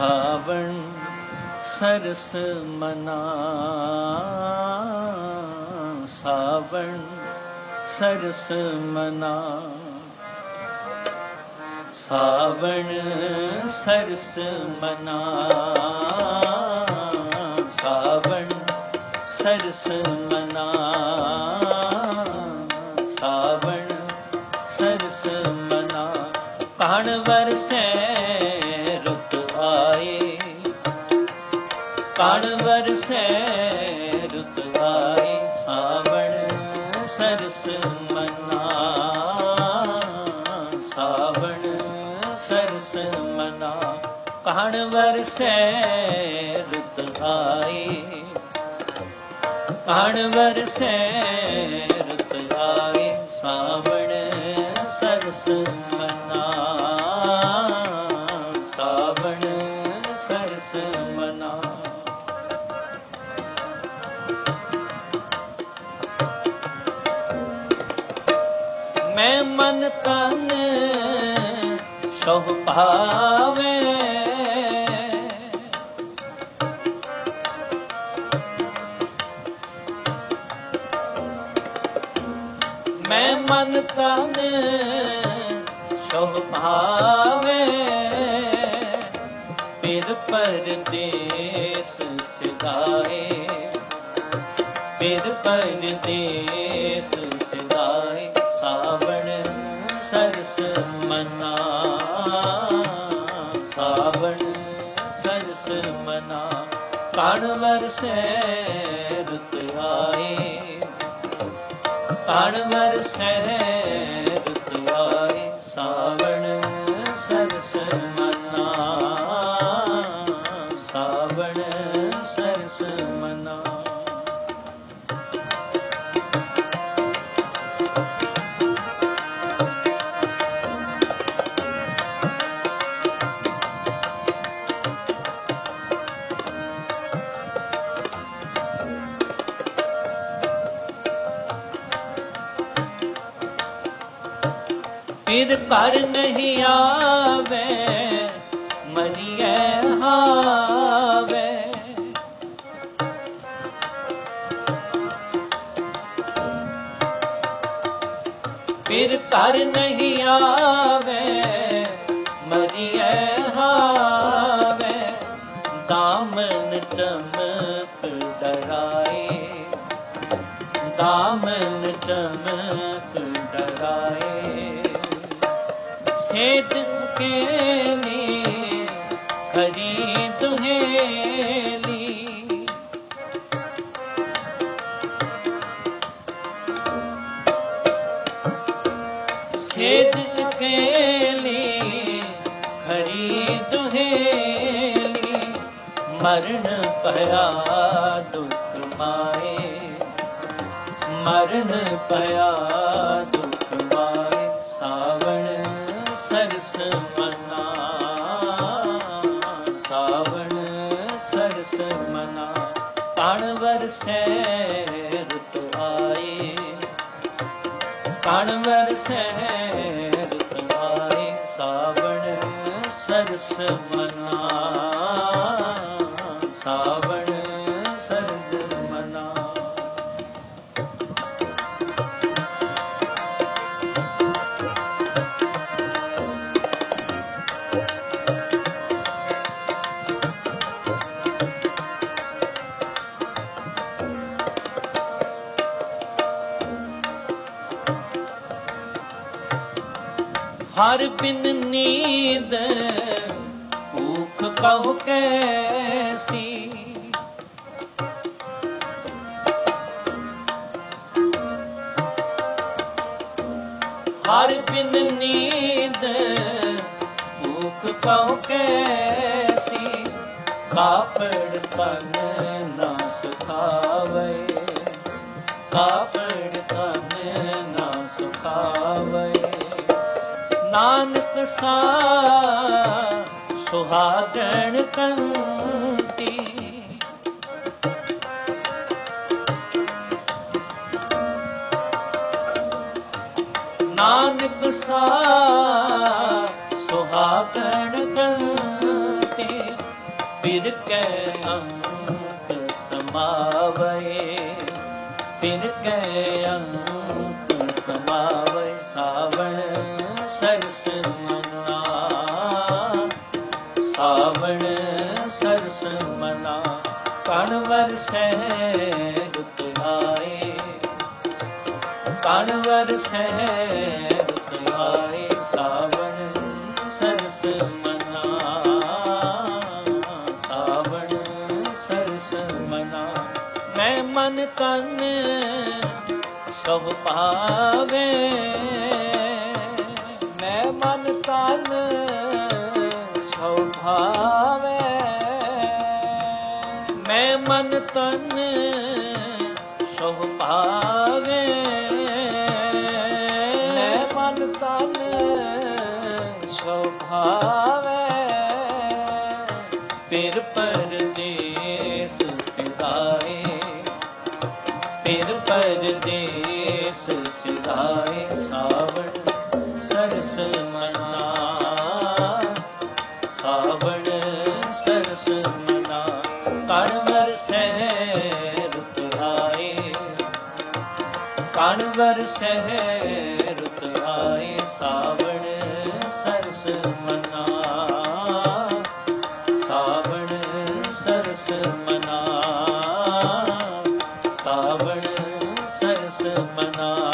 ਸਾਵਣ ਸਰਸ ਮਨਾ। ਸਾਵਣ ਸਰਸ ਮਨਾ। ਸਾਵਣ ਸਰਸ ਮਨਾ। ਸਾਵਣ ਸਰਸ ਮਨਾ। ਸਾਵਣ ਸਰਸ ਮਨਾ। ਕਹਣ ਵਰਸੈ ਕਣ ਵਰਸੈ ਰੁਤ ਆਏ ਸਾਵਣ, ਸਰਸ ਮਨਾ। ਸਾਵਣ, ਸਰਸ ਮਨਾ। ਕਣ ਵਰਸੈ ਰੁਤ ਆਏ ਕਣ ਵਰਸੈ ਰੁੱਤ ਆਏ ਸਾਵਣ, ਸਰਸ ਮਨਾ। ਸਾਵਣ, ਸਰਸ ਤਨ ਸਭ ਭਾਵੇ। ਮੈਂ ਮਨ ਤਨ ਸਭ ਭਾਵੇ। ਫਿਰ ਪਰਦੇਸ ਸਿਧਾਏ। ਫਿਰ ਪਰਦੇਸ ਮਨਾ ਸਾਵਣ ਸਰਸ ਮਨਾ ਕਣ ਵਰਸੈ ਰੁਤ ਆਏ ਕਣ ਵਰਸੈ ਫਿਰ ਘਰ ਨਹੀਂ ਆਵੇ ਮਰੀਏ ਹਾਵੇ ਫਿਰ ਘਰ ਨਹੀਂ ਆਵੇ ਮਰੀਏ ਹਾਵੇ ਦਾਮਨ ਚਮਕ ਡਰਾਏ ਦਾਮਨ ਚਮਕ ਸੇਤ ਕੇ ਲੀ ਖਰੀ ਦੁਹੇਲੀ ਸੇਤ ਕੇ ਲੀ ਖਰੀ ਦੁਹੇਲੀ ਮਰਨ ਪਿਆ ਦੁਖ ਕਣ ਵਰਸੈ ਰੁਤ ਸਾਵਣ ਸਰਸ ਮਨਾ। ਹਰ ਬਿਨ ਨੀਂਦ, ਭੂਖ ਕਹੋ ਕੈਸੀ? ਹਰ ਬਿਨ ਨੀਂਦ, ਭੂਖ ਕਹੋ ਕੈਸੀ? ਕਾਪੜ ਤਨ ਨਾ ਸੁਖਾਵੇ, ਕਾਪੜ ਨਾਨਕ ਸਾ ਸੁਹਾਗਣ ਕੰਤੀ। ਨਾਨਕ ਸਾ ਸੁਹਾਗਣ ਕੰਤੀ। ਫਿਰ ਕੈ ਅੰਕ ਸਮਾਵੈ ਫਿਰ ਕੈ ਅੰਕ ਸਮਾਵੈ ਸਾਵਣ ਸਰਸ ਮਨਾ। ਸਾਵਣ ਸਰਸ ਮਨਾ। ਕਣਵਰ ਵਰਸੈ ਰੁਤ ਆਏ ਕਣ ਵਰਸੈ ਰੁਤ ਆਏ ਸਾਵਣ ਸਰਸ ਮਨਾ। ਸਾਵਣ ਸਰਸ ਮਨਾ। ਮੈਂ ਮਨ ਤਨ ਸਭ ਪਾਵੇ। ਸਭ ਮੈਂ ਮਨ ਤਨ ਸਭ ਭਾਵੇ ਮੈਂ ਮਨ ਤਨ ਸਭ ਭਾਵੇ। ਫਿਰ ਪਰਦੇਸ ਸਿਧਾਏ। ਫਿਰ ਪਰਦੇਸ ਸਿਧਾਏ ਸਾਵਣ ਕਣ ਵਰਸੈ ਰੁਤ ਆਏ ਸਾਵਣ ਸਰਸ ਮਨਾ। ਸਾਵਣ ਸਰਸ ਮਨਾ। ਸਾਵਣ ਸਰਸ ਮਨਾ।